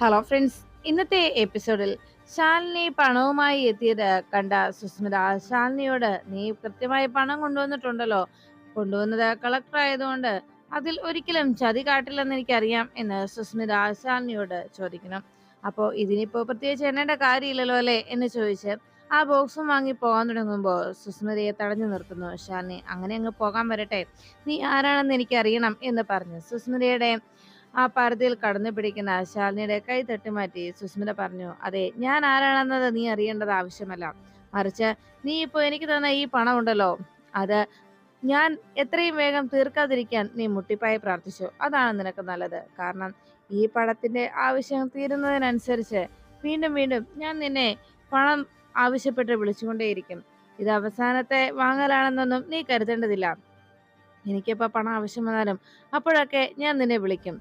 Hello friends ഇന്നത്തെ എപ്പിസോഡിൽ ശാലിനി പണവുമായി എത്തിയത് കണ്ട സുസ്മിത. ശാലിനിയോട് നീ കൃത്യമായി പണം കൊണ്ടുവന്നിട്ടുണ്ടല്ലോ. കൊണ്ടുവന്നത് കളക്ടർ ആയതുകൊണ്ട് അതിൽ ഒരിക്കലും ചതി കാട്ടില്ലെന്ന് എനിക്കറിയാം എന്ന് സുസ്മിത ശാലിനിയോട് ചോദിക്കണം അപ്പോൾ ഇതിനിപ്പോ പ്രത്യേകിച്ച് എണ്ണേണ്ട കാര്യമില്ലല്ലോ അല്ലേ? എന്ന് ചോദിച്ച് ആ ബോക്സും വാങ്ങി പോകാൻ തുടങ്ങുമ്പോൾ സുസ്മിതയെ തടഞ്ഞു നിർത്തുന്നു ശാലിനി. അങ്ങനെ അങ്ങ് പോകാൻ വരട്ടെ. നീ ആരാണെന്ന് എനിക്കറിയണം എന്ന് പറഞ്ഞു. സുസ്മിതയുടെ ആ പരതിയിൽ കടന്നു പിടിക്കുന്ന ശാലിനിയുടെ കൈ തട്ടിമാറ്റി സുസ്മിത പറഞ്ഞു അതെ ഞാൻ ആരാണെന്നത് നീ അറിയേണ്ടത് ആവശ്യമല്ല. മറിച്ച് നീ ഇപ്പോൾ എനിക്ക് തന്ന ഈ പണം ഉണ്ടല്ലോ അത് ഞാൻ എത്രയും വേഗം തീർക്കാതിരിക്കാൻ നീ മുട്ടിപ്പായി പ്രാർത്ഥിച്ചു. അതാണ് നിനക്ക് നല്ലത്. കാരണം ഈ പണത്തിന്റെ ആവശ്യം തീരുന്നതിനനുസരിച്ച് വീണ്ടും വീണ്ടും ഞാൻ നിന്നെ പണം ആവശ്യപ്പെട്ട് വിളിച്ചുകൊണ്ടേയിരിക്കും. ഇത് അവസാനത്തെ വാങ്ങലാണെന്നൊന്നും നീ കരുതേണ്ടതില്ല. എനിക്കിപ്പോൾ പണം ആവശ്യം വന്നാലും അപ്പോഴൊക്കെ ഞാൻ നിന്നെ വിളിക്കും.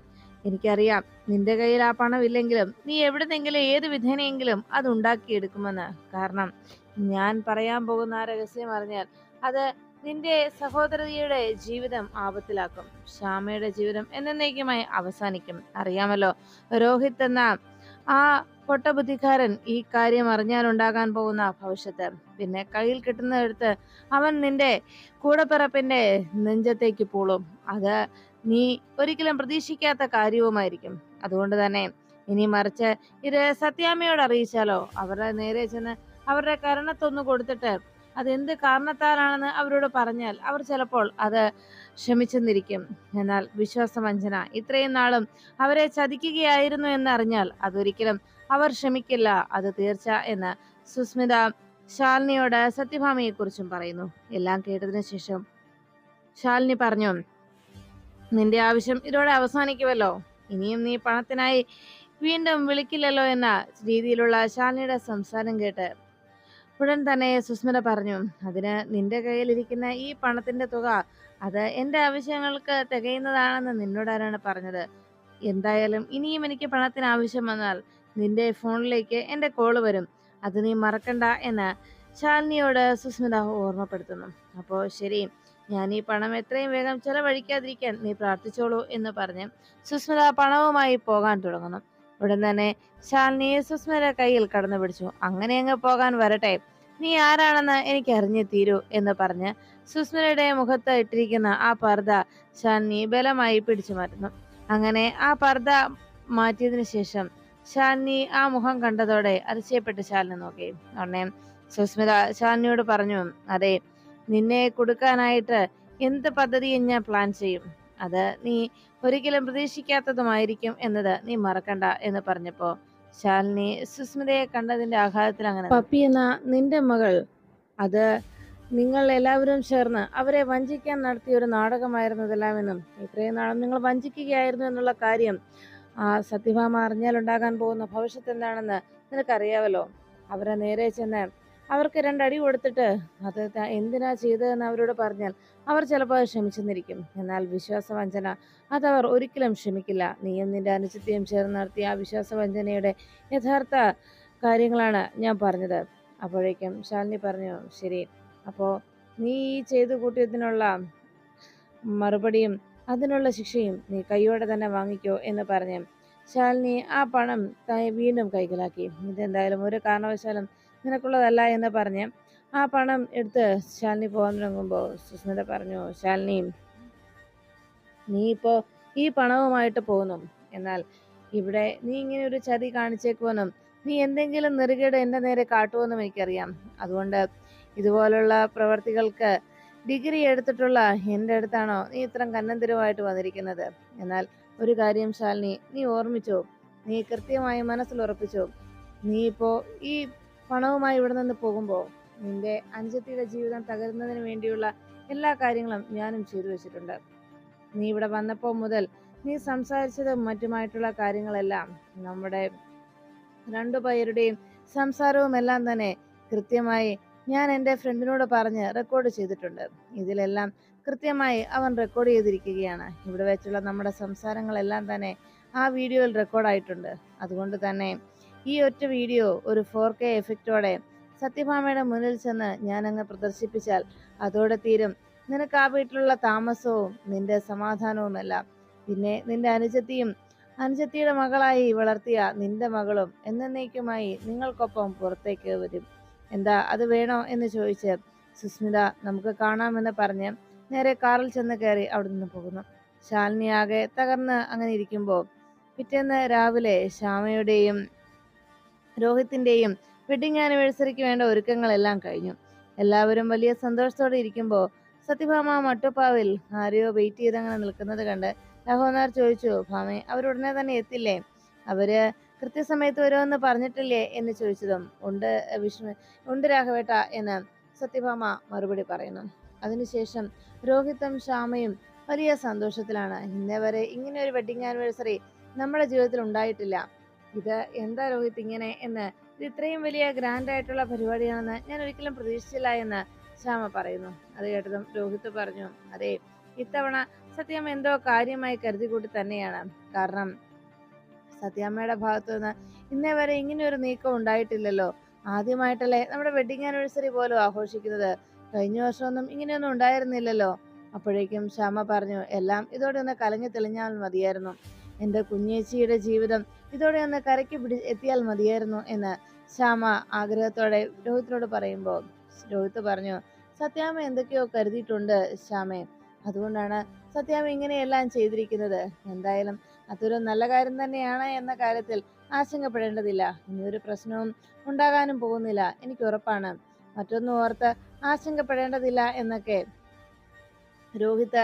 എനിക്കറിയാം. നിന്റെ കയ്യിൽ ആ പണമില്ലെങ്കിലും നീ എവിടുന്നെങ്കിലും ഏത് വിധേനയെങ്കിലും അത് ഉണ്ടാക്കിയെടുക്കുമെന്ന്. കാരണം ഞാൻ പറയാൻ പോകുന്ന ആ രഹസ്യം അറിഞ്ഞാൽ അത് നിന്റെ സഹോദരിയുടെ ജീവിതം ആപത്തിലാക്കും. ശ്യാമയുടെ ജീവിതം എന്നേക്കുമായി അവസാനിക്കും. അറിയാമല്ലോ രോഹിത് എന്ന ആ പൊട്ടബുദ്ധിക്കാരൻ ഈ കാര്യം അറിഞ്ഞാലുണ്ടാകാൻ പോകുന്ന ഭവിഷ്യത്ത്. പിന്നെ കയ്യിൽ കിട്ടുന്നിടത്ത് അവൻ നിന്റെ കൂടപ്പിറപ്പിന്റെ നെഞ്ചത്തേക്ക് പൂളും. അത് നീ ഒരിക്കലും പ്രതീക്ഷിക്കാത്ത കാര്യവുമായിരിക്കും. അതുകൊണ്ട് തന്നെ ഇനി മറിച്ച് ഇത് സത്യാമ്മയോട് അറിയിച്ചാലോ? അവരുടെ നേരെ ചെന്ന് അവരുടെ കരണത്തൊന്നു കൊടുത്തിട്ട് അതെന്ത് കാരണത്താലാണെന്ന് അവരോട് പറഞ്ഞാൽ അവർ ചിലപ്പോൾ അത് ക്ഷമിച്ചെന്നിരിക്കും എന്നാൽ വിശ്വാസവഞ്ചന ഇത്രയും നാളും അവരെ ചതിക്കുകയായിരുന്നു എന്നറിഞ്ഞാൽ അതൊരിക്കലും അവർ ക്ഷമിക്കില്ല അത് തീർച്ച എന്ന് സുസ്മിത ശാലിനിയോട് സത്യഭാമയെക്കുറിച്ചും പറയുന്നു. എല്ലാം കേട്ടതിനു ശേഷം ശാലിനി പറഞ്ഞു നിന്റെ ആവശ്യം ഇതോടെ അവസാനിക്കുമല്ലോ ഇനിയും നീ പണത്തിനായി വീണ്ടും വിളിക്കില്ലല്ലോ എന്ന രീതിയിലുള്ള ശാലിനിയുടെ സംസാരം കേട്ട് ഉടൻ തന്നെ സുസ്മിത പറഞ്ഞു അതിന് നിന്റെ കയ്യിലിരിക്കുന്ന ഈ പണത്തിന്റെ തുക അത് എന്റെ ആവശ്യങ്ങൾക്ക് തികയുന്നതാണെന്ന് നിന്നോട് ആരാണ് പറഞ്ഞത്. എന്തായാലും ഇനിയും എനിക്ക് പണത്തിന് ആവശ്യം വന്നാൽ നിന്റെ ഫോണിലേക്ക് എന്റെ കോൾ വരും. അത് നീ മറക്കണ്ട എന്ന് ശാലിനിയോട് സുസ്മിത ഓർമ്മപ്പെടുത്തുന്നു. അപ്പോൾ ശരി ഞാൻ ഈ പണം എത്രയും വേഗം ചെലവഴിക്കാതിരിക്കാൻ നീ പ്രാർത്ഥിച്ചോളൂ എന്ന് പറഞ്ഞ് സുസ്മിത പണവുമായി പോകാൻ തുടങ്ങുന്നു. ഉടൻ തന്നെ ശാലിനിയെ സുസ്മിത കയ്യിൽ കടന്നു പിടിച്ചു. അങ്ങനെ അങ്ങ് പോകാൻ വരട്ടെ. നീ ആരാണെന്ന് എനിക്ക് അറിഞ്ഞു തീരൂ എന്ന് പറഞ്ഞ് സുസ്മിതയുടെ മുഖത്ത് ഇട്ടിരിക്കുന്ന ആ പർദ്ദ ശാലിനി ബലമായി പിടിച്ചു മാറ്റുന്നു. അങ്ങനെ ആ പർദ്ദ മാറ്റിയതിനു ശേഷം ശാലിനി ആ മുഖം കണ്ടതോടെ അതിശയപ്പെട്ട് ശാലിനി നോക്കി. ഉടനെ സുസ്മിത ശാലിനിയോട് പറഞ്ഞു അതെ നിന്നെ കൊടുക്കാനായിട്ട് എന്ത് പദ്ധതിയും ഞാൻ പ്ലാൻ ചെയ്യും. അത് നീ ഒരിക്കലും പ്രതീക്ഷിക്കാത്തതുമായിരിക്കും എന്നത് നീ മറക്കണ്ട എന്ന് പറഞ്ഞപ്പോ ശാലിനി സുസ്മിതയെ കണ്ടതിന്റെ ആഘാതത്തിൽ അങ്ങനെ പപ്പി എന്ന നിന്റെ മകൾ അത് നിങ്ങൾ എല്ലാവരും ചേർന്ന് അവരെ വഞ്ചിക്കാൻ നടത്തിയ ഒരു നാടകമായിരുന്നതെല്ലാം എന്നും. ഇത്രയും നാളും നിങ്ങൾ വഞ്ചിക്കുകയായിരുന്നു എന്നുള്ള കാര്യം ആ സത്യഭാമ അറിഞ്ഞാൽ ഉണ്ടാകാൻ പോകുന്ന ഭവിഷ്യത്ത് എന്താണെന്ന് നിനക്കറിയാവല്ലോ. അവരെ നേരെ ചെന്ന് അവർക്ക് രണ്ടടി കൊടുത്തിട്ട് അത് എന്തിനാ ചെയ്തതെന്ന് അവരോട് പറഞ്ഞാൽ അവർ ചിലപ്പോൾ അത് ക്ഷമിച്ചെന്നിരിക്കും. എന്നാൽ വിശ്വാസവഞ്ചന അതവർ ഒരിക്കലും ക്ഷമിക്കില്ല. നീയും നിന്റെ അനുചിത്യം ചേർന്ന് നടത്തിയ ആ വിശ്വാസവഞ്ചനയുടെ യഥാർത്ഥ കാര്യങ്ങളാണ് ഞാൻ പറഞ്ഞത്. അപ്പോഴേക്കും ശാലിനി പറഞ്ഞു ശരി അപ്പോൾ നീ ഈ ചെയ്തു കൂട്ടിയതിനുള്ള മറുപടിയും അതിനുള്ള ശിക്ഷയും നീ കൈയോടെ തന്നെ വാങ്ങിക്കോ എന്ന് പറഞ്ഞ് ശാലിനി ആ പണം ത- വീണ്ടും കൈക്കലാക്കി. ഇതെന്തായാലും ഒരു കാരണവശാലും നിനക്കുള്ളതല്ല എന്ന് പറഞ്ഞ് ആ പണം എടുത്ത് ശാലിനി പോകാൻ തുടങ്ങുമ്പോൾ സുസ്മിത പറഞ്ഞു ശാലിനി നീ ഇപ്പോൾ ഈ പണവുമായിട്ട് പോകുന്നു. എന്നാൽ ഇവിടെ നീ ഇങ്ങനെ ഒരു ചതി കാണിച്ചേക്കുമെന്നും നീ എന്തെങ്കിലും നെറുകേട് എന്റെ നേരെ കാട്ടുമെന്നും എനിക്കറിയാം. അതുകൊണ്ട് ഇതുപോലുള്ള പ്രവർത്തികൾക്ക് ഡിഗ്രി എടുത്തിട്ടുള്ള എന്റെ അടുത്താണോ നീ ഇത്രയും കന്നന്തിരമായിട്ട് വന്നിരിക്കുന്നത്? എന്നാൽ ഒരു കാര്യം ശാലിനി നീ ഓർമ്മിച്ചോ? നീ കൃത്യമായി മനസ്സിൽ ഉറപ്പിച്ചോ? നീ ഇപ്പോൾ ഈ പണവുമായി ഇവിടെ നിന്ന് പോകുമ്പോൾ നിന്റെ അഞ്ചത്തിയുടെ ജീവിതം തകരുന്നതിന് വേണ്ടിയുള്ള എല്ലാ കാര്യങ്ങളും ഞാനും ചെയ്തു വെച്ചിട്ടുണ്ട്. നീ ഇവിടെ വന്നപ്പോൾ മുതൽ നീ സംസാരിച്ചതും മറ്റുമായിട്ടുള്ള കാര്യങ്ങളെല്ലാം നമ്മുടെ രണ്ടു പേരുടെയും സംസാരവും എല്ലാം തന്നെ കൃത്യമായി ഞാൻ എന്റെ ഫ്രണ്ടിനോട് പറഞ്ഞ് റെക്കോർഡ് ചെയ്തിട്ടുണ്ട്. ഇതിലെല്ലാം കൃത്യമായി അവൻ റെക്കോർഡ് ചെയ്തിരിക്കുകയാണ്. ഇവിടെ വെച്ചുള്ള നമ്മുടെ സംസാരങ്ങളെല്ലാം തന്നെ ആ വീഡിയോയിൽ റെക്കോർഡായിട്ടുണ്ട് അതുകൊണ്ട് തന്നെ ഈ ഒറ്റ വീഡിയോ ഒരു ഫോർ കെ എഫക്റ്റോടെ സത്യഭാമയുടെ മുന്നിൽ ചെന്ന് ഞാൻ അങ്ങ് പ്രദർശിപ്പിച്ചാൽ അതോടെ തീരും. നിനക്ക് ആ വീട്ടിലുള്ള താമസവും നിന്റെ സമാധാനവുമെല്ലാം. പിന്നെ നിന്റെ അനുജത്തിയും അനുജത്തിയുടെ മകളായി വളർത്തിയ നിന്റെ മകളും എന്നേക്കുമായി നിങ്ങൾക്കൊപ്പം പുറത്തേക്ക് വരും. എന്താ അത് വേണോ എന്ന് ചോദിച്ച് സുസ്മിത നമുക്ക് കാണാമെന്ന് പറഞ്ഞ് നേരെ കാറിൽ ചെന്ന് കയറി അവിടെ നിന്ന് പോകുന്നു ശാലിനിയാകെ തകർന്ന് അങ്ങനെ ഇരിക്കുമ്പോൾ പിറ്റേന്ന് രാവിലെ ശ്യാമയുടെയും രോഹിത്തിന്റെയും വെഡിങ് ആനിവേഴ്സറിക്ക് വേണ്ട ഒരുക്കങ്ങളെല്ലാം കഴിഞ്ഞു. എല്ലാവരും വലിയ സന്തോഷത്തോടെ ഇരിക്കുമ്പോൾ സത്യഭാമ മട്ടുപ്പാവിൽ ആരെയോ വെയിറ്റ് ചെയ്തങ്ങനെ നിൽക്കുന്നത് കണ്ട് ലഹോനാർ ചോദിച്ചു ഭാമേ അവരുടനെ തന്നെ എത്തില്ലേ? അവർ കൃത്യസമയത്ത് വരുമെന്ന് പറഞ്ഞിട്ടില്ലേ എന്ന് ചോദിച്ചതും ഉണ്ട് വിഷ്ണു ഉണ്ട് രാഘവേട്ട എന്ന് സത്യഭാമ മറുപടി പറയുന്നു. അതിനുശേഷം രോഹിത്തും ശ്യാമയും വലിയ സന്തോഷത്തിലാണ്. ഇന്നേ വരെ ഇങ്ങനെ ഒരു വെഡിങ് ആനിവേഴ്സറി നമ്മുടെ ജീവിതത്തിൽ ഉണ്ടായിട്ടില്ല. ഇത് എന്താ രോഹിത് ഇങ്ങനെ എന്ന് ഇത് ഇത്രയും വലിയ ഗ്രാൻഡ് ആയിട്ടുള്ള പരിപാടിയാണെന്ന് ഞാൻ ഒരിക്കലും പ്രതീക്ഷിച്ചില്ല എന്ന് ശ്യാമ പറയുന്നു. അത് കേട്ടതും രോഹിത് പറഞ്ഞു അതെ ഇത്തവണ സത്യം എന്തോ കാര്യമായി കരുതി കൂട്ടി തന്നെയാണ്. കാരണം സത്യാമ്മയുടെ ഭാഗത്തു നിന്ന് ഇന്നേ വരെ ഇങ്ങനെ ഒരു നീക്കം ഉണ്ടായിട്ടില്ലല്ലോ. ആദ്യമായിട്ടല്ലേ നമ്മുടെ വെഡിങ് ആനിവേഴ്സറി പോലും ആഘോഷിക്കുന്നത്. കഴിഞ്ഞ വർഷമൊന്നും ഇങ്ങനെയൊന്നും ഉണ്ടായിരുന്നില്ലല്ലോ. അപ്പോഴേക്കും ശ്യാമ പറഞ്ഞു എല്ലാം ഇതോടെ ഒന്ന് കലങ്ങി തെളിഞ്ഞാൽ മതിയായിരുന്നു. എന്റെ കുഞ്ഞേച്ചിയുടെ ജീവിതം ഇതോടെ ഒന്ന് കരയ്ക്ക് പിടി എത്തിയാൽ മതിയായിരുന്നു എന്ന് ശ്യാമ ആഗ്രഹത്തോടെ രോഹിത്തിനോട് പറയുമ്പോൾ രോഹിത്ത് പറഞ്ഞു സത്യാമ്മ എന്തൊക്കെയോ കരുതിയിട്ടുണ്ട് ശ്യാമേ. അതുകൊണ്ടാണ് സത്യാമ്മ ഇങ്ങനെയെല്ലാം ചെയ്തിരിക്കുന്നത്. എന്തായാലും അതൊരു നല്ല കാര്യം തന്നെയാണ് എന്ന കാര്യത്തിൽ ആശങ്കപ്പെടേണ്ടതില്ല. ഇനിയൊരു പ്രശ്നവും ഉണ്ടാകാനും പോകുന്നില്ല. എനിക്ക് ഉറപ്പാണ്. മറ്റൊന്നും ഓർത്ത് ആശങ്കപ്പെടേണ്ടതില്ല എന്നൊക്കെ രോഹിത്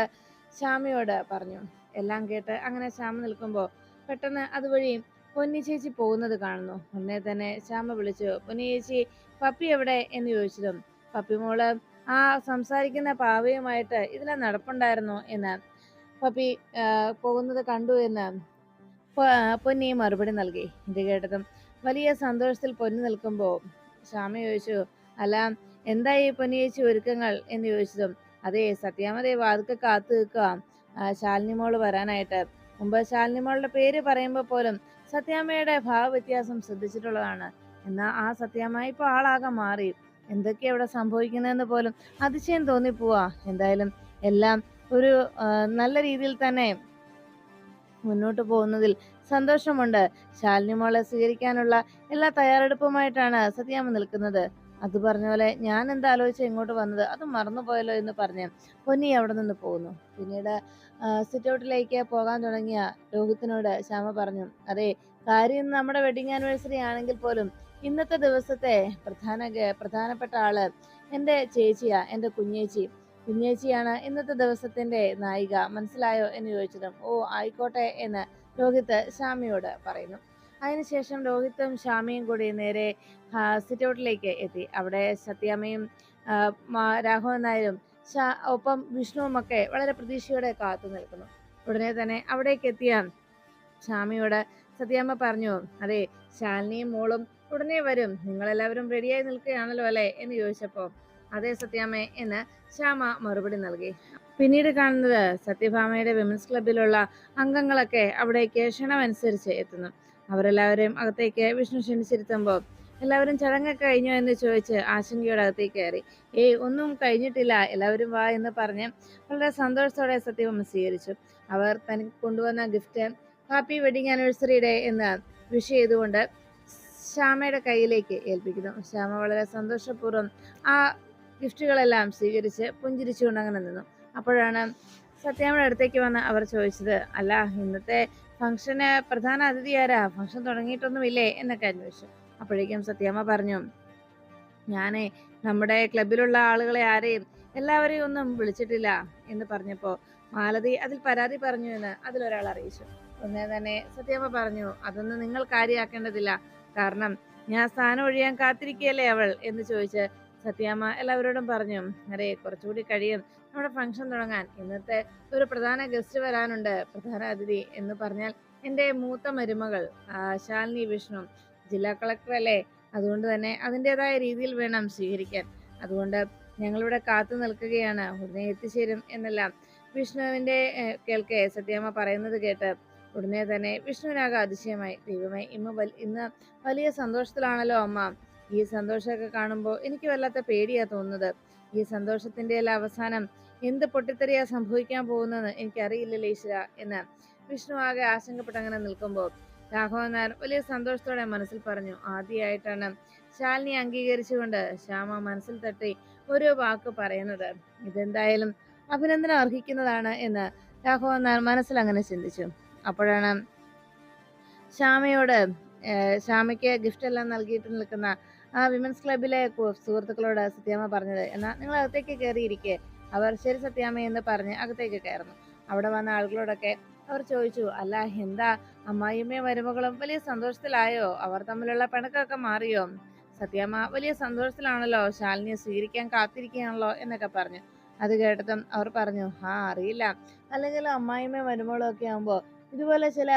ശ്യാമയോട് പറഞ്ഞു. എല്ലാം കേട്ട് അങ്ങനെ ശ്യാമ നിൽക്കുമ്പോൾ പെട്ടെന്ന് അതുവഴി പൊന്നി ചേച്ചി പോകുന്നത് കാണുന്നു. ഉടനെ തന്നെ ശ്യാമ വിളിച്ചു പൊന്നി ചേച്ചി പപ്പി എവിടെ? എന്ന് ചോദിച്ചതും പപ്പി മോൾ ആ സംസാരിക്കുന്ന പാവയുമായിട്ട് ഇതിലെ നടപ്പുണ്ടായിരുന്നു എന്ന് പപ്പി പോകുന്നത് കണ്ടു എന്ന് പൊന്നി മറുപടി നൽകി. ഇത് കേട്ടതും വലിയ സന്തോഷത്തിൽ പൊന്നു നിൽക്കുമ്പോൾ ശ്യാമ ചോദിച്ചു അല്ല എന്തായി പൊന്നിയേച്ചി ഒരുക്കങ്ങൾ? എന്ന് ചോദിച്ചതും അതെ സത്യാമതേ വാതുക്കെ കാത്തു നിൽക്കുക ശാലിനി മോൾ വരാനായിട്ട്. മുമ്പ് ശാലിനി മോളുടെ പേര് പറയുമ്പോൾ പോലും സത്യാമ്മയുടെ ഭാവവ്യത്യാസം ശ്രദ്ധിച്ചിട്ടുള്ളതാണ്. എന്നാൽ ആ സത്യാമ്മ ഇപ്പോൾ ആളാകെ മാറി. എന്തൊക്കെയാ ഇവിടെ സംഭവിക്കുന്നതെന്ന് പോലും അതിശയം തോന്നിപ്പോവാ. എന്തായാലും എല്ലാം ഒരു നല്ല രീതിയിൽ തന്നെ മുന്നോട്ട് പോകുന്നതിൽ സന്തോഷമുണ്ട്. ശാലിനി മോളെ സ്വീകരിക്കാനുള്ള എല്ലാ തയ്യാറെടുപ്പുമായിട്ടാണ് സത്യാമ്മ നിൽക്കുന്നത്. അത് പറഞ്ഞ പോലെ ഞാൻ എന്താ ആലോചിച്ച് ഇങ്ങോട്ട് വന്നത്? അത് മറന്നുപോയല്ലോ എന്ന് പറഞ്ഞ് പൊന്നി അവിടെ നിന്ന് പോകുന്നു. പിന്നീട് സിറ്റ് ഔട്ടിലേക്ക് പോകാൻ തുടങ്ങിയ രോഹിത്തിനോട് ശ്യാമ പറഞ്ഞു അതെ കാര്യം നമ്മുടെ വെഡിങ് ആനിവേഴ്സറി ആണെങ്കിൽ പോലും ഇന്നത്തെ ദിവസത്തെ പ്രധാന പ്രധാനപ്പെട്ട ആൾ എന്റെ ചേച്ചിയാ എന്റെ കുഞ്ഞേച്ചി. കുഞ്ഞേച്ചിയാണ് ഇന്നത്തെ ദിവസത്തിന്റെ നായിക. മനസ്സിലായോ എന്ന് ചോദിച്ചതും ഓ ആയിക്കോട്ടെ എന്ന് രോഹിത്ത് ശ്യാമിയോട് പറയുന്നു. അതിനുശേഷം രോഹിത്തും ശ്യാമിയും കൂടി നേരെ സിറ്റ് ഔട്ടിലേക്ക് എത്തി. അവിടെ സത്യാമ്മയും രാഘവൻ നായരും ഒപ്പം വിഷ്ണുവും ഒക്കെ വളരെ പ്രതീക്ഷയോടെ കാത്തു നിൽക്കുന്നു. ഉടനെ തന്നെ അവിടേക്ക് എത്തിയ ശ്യാമിയോട് സത്യാമ്മ പറഞ്ഞു അതെ ശാലിനിയും മോളും ഉടനെ വരും. നിങ്ങളെല്ലാവരും റെഡിയായി നിൽക്കുകയാണല്ലോ അല്ലേ? എന്ന് ചോദിച്ചപ്പോൾ അതെ സത്യാമ്മേ എന്ന് ശ്യാമ മറുപടി നൽകി. പിന്നീട് കാണുന്നത് സത്യഭാമയുടെ വിമൻസ് ക്ലബിലുള്ള അംഗങ്ങളൊക്കെ അവിടേക്ക് ക്ഷണമനുസരിച്ച് എത്തുന്നു. അവരെല്ലാവരെയും അകത്തേക്ക് വിഷ്ണു ക്ഷണിച്ചിരുത്തുമ്പോൾ എല്ലാവരും ചടങ്ങൊക്കെ കഴിഞ്ഞോ എന്ന് ചോദിച്ച് ആശങ്കയോടെ അകത്തേക്ക് കയറി. ഏയ് ഒന്നും കഴിഞ്ഞിട്ടില്ല എല്ലാവരും വാ എന്ന് പറഞ്ഞ് വളരെ സന്തോഷത്തോടെ സത്യഭാമ സ്വീകരിച്ചു. അവർ തനിക്ക് കൊണ്ടുവന്ന gift happy wedding anniversary day എന്ന് വിഷ് ചെയ്തുകൊണ്ട് ശ്യാമയുടെ കയ്യിലേക്ക് ഏൽപ്പിക്കുന്നു. ശ്യാമ വളരെ സന്തോഷപൂർവം ആ ഗിഫ്റ്റുകളെല്ലാം സ്വീകരിച്ച് പുഞ്ചിരിച്ചുകൊണ്ട് അങ്ങനെ നിന്നു. അപ്പോഴാണ് സത്യാമ്മയുടെ അടുത്തേക്ക് വന്ന് അവർ ചോദിച്ചത് അല്ല ഇന്നത്തെ ഫംഗ്ഷന് പ്രധാന അതിഥി ആരാ? ഫംഗ്ഷൻ തുടങ്ങിയിട്ടൊന്നുമില്ലേ? എന്നൊക്കെ അന്വേഷിച്ചു. അപ്പോഴേക്കും സത്യാമ്മ പറഞ്ഞു ഞാനേ നമ്മുടെ ക്ലബിലുള്ള ആളുകളെ ആരെയും എല്ലാവരെയും ഒന്നും വിളിച്ചിട്ടില്ല എന്ന് പറഞ്ഞപ്പോൾ മാലതി അതിൽ പരാതി പറഞ്ഞു എന്ന് അതിലൊരാൾ അറിയിച്ചു. ഒന്നേ തന്നെ സത്യാമ്മ പറഞ്ഞു അതൊന്നും നിങ്ങൾ കാര്യമാക്കേണ്ടതില്ല കാരണം ഞാൻ സ്ഥാനം ഒഴിയാൻ കാത്തിരിക്കുകയല്ലേ അവൾ? എന്ന് ചോദിച്ച് സത്യാമ്മ എല്ലാവരോടും പറഞ്ഞു അരെ കുറച്ചുകൂടി കഴിയും. നമ്മുടെ ഫംഗ്ഷൻ തുടങ്ങാൻ. ഇന്നത്തെ ഒരു പ്രധാന ഗസ്റ്റ് വരാനുണ്ട് പ്രധാന അതിഥി എന്ന് പറഞ്ഞാൽ എന്റെ മൂത്ത മരുമകൾ ശാലിനി വിഷ്ണു. ജില്ലാ കളക്ടർ അല്ലേ? അതുകൊണ്ട് തന്നെ അതിന്റെതായ രീതിയിൽ വേണം സ്വീകരിക്കാൻ. അതുകൊണ്ട് ഞങ്ങളിവിടെ കാത്തു നിൽക്കുകയാണ്. ഉടനെ എത്തിച്ചേരും എന്നെല്ലാം. വിഷ്ണുവിന്റെ കേൾക്കെ സത്യാമ്മ പറയുന്നത് കേട്ട് ഉടനെ തന്നെ വിഷ്ണുവിനാകെ അതിശയമായി. ദൈവമേ ഇമ്മ ഇന്ന് വലിയ സന്തോഷത്തിലാണല്ലോ അമ്മ. ഈ സന്തോഷമൊക്കെ കാണുമ്പോൾ എനിക്ക് വല്ലാത്ത പേടിയാ തോന്നുന്നത്. ഈ സന്തോഷത്തിന്റെ എല്ലാം അവസാനം എന്ത് പൊട്ടിത്തെറിയാ സംഭവിക്കാൻ പോകുന്നതെന്ന് എനിക്കറിയില്ലല്ലോ ഈശ്വര എന്ന് വിഷ്ണു ആകെ ആശങ്കപ്പെട്ട് അങ്ങനെ നിൽക്കുമ്പോൾ രാഘവൻ നായർ വലിയ സന്തോഷത്തോടെ മനസ്സിൽ പറഞ്ഞു ആദ്യമായിട്ടാണ് ശാലിനി അംഗീകരിച്ചുകൊണ്ട് ശ്യാമ മനസ്സിൽ തട്ടി ഓരോ വാക്ക് പറയുന്നത്. ഇതെന്തായാലും അഭിനന്ദനം അർഹിക്കുന്നതാണ് എന്ന് രാഘവൻ നായർ മനസ്സിൽ അങ്ങനെ ചിന്തിച്ചു. അപ്പോഴാണ് ശ്യാമയോട് ശ്യാമയ്ക്ക് ഗിഫ്റ്റ് എല്ലാം നൽകിയിട്ട് നിൽക്കുന്ന ആ വിമൻസ് ക്ലബിലെ സുഹൃത്തുക്കളോട് സത്യാമ്മ പറഞ്ഞത്. എന്നാൽ നിങ്ങൾ അകത്തേക്ക് കയറിയിരിക്കെ അവർ ശരി സത്യാമ്മ എന്ന് പറഞ്ഞ് അകത്തേക്ക് കയറുന്നു. അവിടെ വന്ന ആളുകളോടൊക്കെ അവർ ചോദിച്ചു അല്ല എന്താ? അമ്മായിയമ്മയും മരുമകളും വലിയ സന്തോഷത്തിലായോ? അവർ തമ്മിലുള്ള പിണക്കമൊക്കെ മാറിയോ? സത്യാമ്മ വലിയ സന്തോഷത്തിലാണല്ലോ. ശാലിനിയെ സ്വീകരിക്കാൻ കാത്തിരിക്കുകയാണല്ലോ എന്നൊക്കെ പറഞ്ഞു. അത് കേട്ടതും അവർ പറഞ്ഞു ആ അറിയില്ല. അല്ലെങ്കിൽ അമ്മായിയമ്മയും മരുമകളും ഒക്കെ ആകുമ്പോൾ ഇതുപോലെ ചില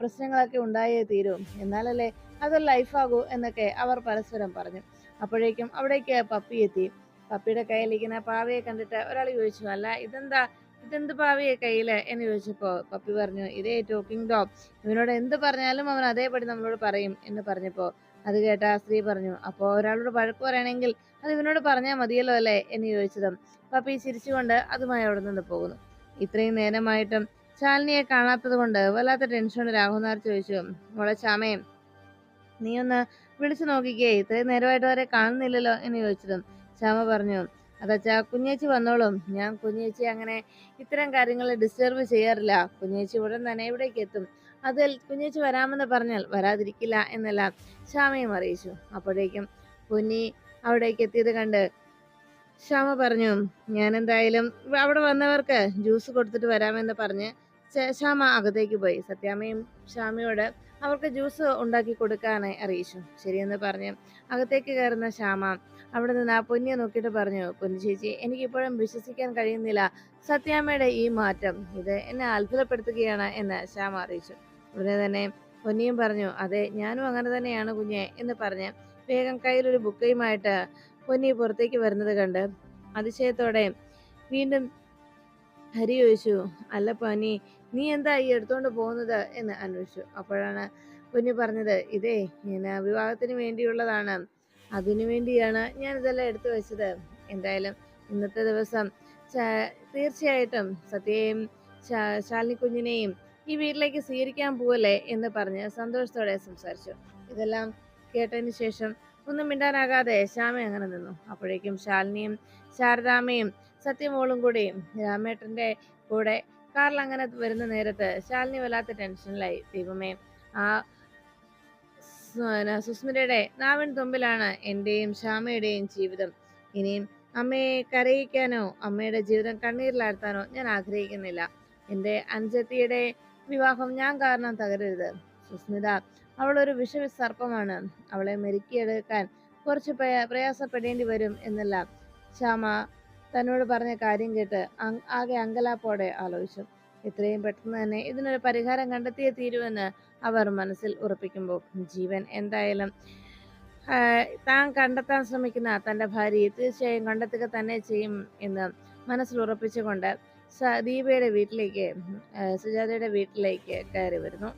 പ്രശ്നങ്ങളൊക്കെ ഉണ്ടായേ തീരും. എന്നാലല്ലേ അത് ലൈഫാകൂ എന്നൊക്കെ അവർ പരസ്പരം പറഞ്ഞു. അപ്പോഴേക്കും അവിടേക്ക് പപ്പി എത്തി. പപ്പിയുടെ കയ്യിലിരിക്കുന്ന പാവയെ കണ്ടിട്ട് ഒരാൾ ചോദിച്ചു അല്ല ഇതെന്താ? ഇതെന്ത് പാവയെ കയ്യിൽ എന്ന് ചോദിച്ചപ്പോൾ പപ്പി പറഞ്ഞു ഇതേ ടോക്കിംഗ് ഡോഗ് ഇവനോട് എന്ത് പറഞ്ഞാലും അവൻ അതേപടി നമ്മളോട് പറയും എന്ന് പറഞ്ഞപ്പോൾ അത് കേട്ട സ്ത്രീ പറഞ്ഞു അപ്പോൾ ഒരാളോട് വഴക്ക് പറയണമെങ്കിൽ അത് ഇവനോട് പറഞ്ഞാൽ മതിയല്ലോ അല്ലേ? എന്ന് ചോദിച്ചതും പപ്പി ചിരിച്ചുകൊണ്ട് അതുമായി അവിടെ നിന്ന് പോകുന്നു. ഇത്രയും നേരമായിട്ടും ശാലിനിയെ കാണാത്തത് കൊണ്ട് വല്ലാത്ത ടെൻഷനോട് രാഘവനാർ ചോദിച്ചു മോളെ ശ്യാമേ നീ ഒന്ന് വിളിച്ചു നോക്കിക്കേ. ഇത്രയും നേരമായിട്ട് വരെ കാണുന്നില്ലല്ലോ എന്ന് ചോദിച്ചതും ശ്യാമ പറഞ്ഞു അതച്ചാ കുഞ്ഞേച്ചി വന്നോളും. ഞാൻ കുഞ്ഞേച്ചി അങ്ങനെ ഇത്തരം കാര്യങ്ങൾ ഡിസ്റ്റർബ് ചെയ്യാറില്ല. കുഞ്ഞേച്ചി ഉടൻ തന്നെ ഇവിടേക്ക് എത്തും. അതിൽ കുഞ്ഞേച്ചി വരാമെന്ന് പറഞ്ഞാൽ വരാതിരിക്കില്ല എന്നെല്ലാം ശ്യാമയും അറിയിച്ചു. അപ്പോഴേക്കും കുഞ്ഞി അവിടേക്ക് എത്തിയത് കണ്ട് ശ്യാമ പറഞ്ഞു ഞാൻ എന്തായാലും അവിടെ വന്നവർക്ക് ജ്യൂസ് കൊടുത്തിട്ട് വരാമെന്ന് പറഞ്ഞ് ശ്യാമ അകത്തേക്ക് പോയി. സത്യാമ്മയും ശ്യാമയോട് അവർക്ക് ജ്യൂസ് ഉണ്ടാക്കി കൊടുക്കാനായി അറിയിച്ചു. ശരിയെന്ന് പറഞ്ഞ് അകത്തേക്ക് കയറുന്ന ശ്യാമ അവിടെ നിന്ന് ആ പൊന്നിയെ നോക്കിയിട്ട് പറഞ്ഞു പൊന്നു ചേച്ചി എനിക്കിപ്പോഴും വിശ്വസിക്കാൻ കഴിയുന്നില്ല. സത്യാമ്മയുടെ ഈ മാറ്റം ഇത് എന്നെ അത്ഭുതപ്പെടുത്തുകയാണ് എന്ന് ശ്യാമ അറിയിച്ചു. ഉടനെ തന്നെ പൊന്നിയും പറഞ്ഞു അതെ ഞാനും അങ്ങനെ തന്നെയാണ് കുഞ്ഞെ എന്ന് പറഞ്ഞ് വേഗം കയ്യിലൊരു ബുക്കയുമായിട്ട് പൊന്നി പുറത്തേക്ക് വരുന്നത് കണ്ട് അതിശയത്തോടെ വീണ്ടും ഹരി ചോദിച്ചു അല്ല പനി നീ എന്താ ഈ എടുത്തോണ്ട് പോകുന്നത് എന്ന് അന്വേഷിച്ചു. അപ്പോഴാണ് കുഞ്ഞു പറഞ്ഞത് ഇതേ ഞാൻ വിവാഹത്തിന് വേണ്ടിയുള്ളതാണ്. അതിനു വേണ്ടിയാണ് ഞാൻ ഇതെല്ലാം എടുത്തു വെച്ചത്. എന്തായാലും ഇന്നത്തെ ദിവസം തീർച്ചയായിട്ടും സത്യയെയും ശാ- ശാലിനി കുഞ്ഞിനെയും ഈ വീട്ടിലേക്ക് സ്വീകരിക്കാൻ പോവല്ലേ? എന്ന് പറഞ്ഞ് സന്തോഷത്തോടെ സംസാരിച്ചു. ഇതെല്ലാം കേട്ടതിന് ശേഷം ഒന്നും മിണ്ടാനാകാതെ ശ്യാമ അങ്ങനെ നിന്നു. അപ്പോഴേക്കും ശാലിനിയും ശാരദാമ്മയും സത്യമോളും കൂടിയും രാമേട്ടന്റെ കൂടെ കാറിൽ അങ്ങനെ വരുന്ന നേരത്ത് ശാലിനി വല്ലാത്ത ടെൻഷനിലായി. ദൈവമേ ആ സുസ്മിതയുടെ നാവിൻ തുമ്പിലാണ് എന്റെയും ശ്യാമയുടെയും ജീവിതം. ഇനിയും അമ്മയെ കരയിക്കാനോ അമ്മയുടെ ജീവിതം കണ്ണീരിലാഴ്ത്താനോ ഞാൻ ആഗ്രഹിക്കുന്നില്ല. എന്റെ അഞ്ചത്തിയുടെ വിവാഹം ഞാൻ കാരണം തകരരുത്. സുസ്മിത അവളൊരു വിഷവിസർപ്പമാണ്. അവളെ മെരുക്കിയെടുക്കാൻ കുറച്ച് പ്രയാ- പ്രയാസപ്പെടേണ്ടി വരും എന്നല്ല. ശ്യാമ തന്നോട് പറഞ്ഞ കാര്യം കേട്ട് ആകെ അങ്കലാപ്പോടെ ആലോചിച്ചു. എത്രയും പെട്ടെന്ന് തന്നെ ഇതിനൊരു പരിഹാരം കണ്ടെത്തിയേ തീരുവെന്ന് അവർ മനസ്സിൽ ഉറപ്പിക്കുമ്പോൾ ജീവൻ എന്തായാലും താൻ കണ്ടെത്താൻ ശ്രമിക്കുന്ന തന്റെ ഭാര്യയെ തീർച്ചയായും കണ്ടെത്തുക തന്നെ ചെയ്യും എന്ന് മനസ്സിൽ ഉറപ്പിച്ചുകൊണ്ട് ദീപയുടെ വീട്ടിലേക്ക് സുജാതയുടെ വീട്ടിലേക്ക് കയറി വരുന്നു.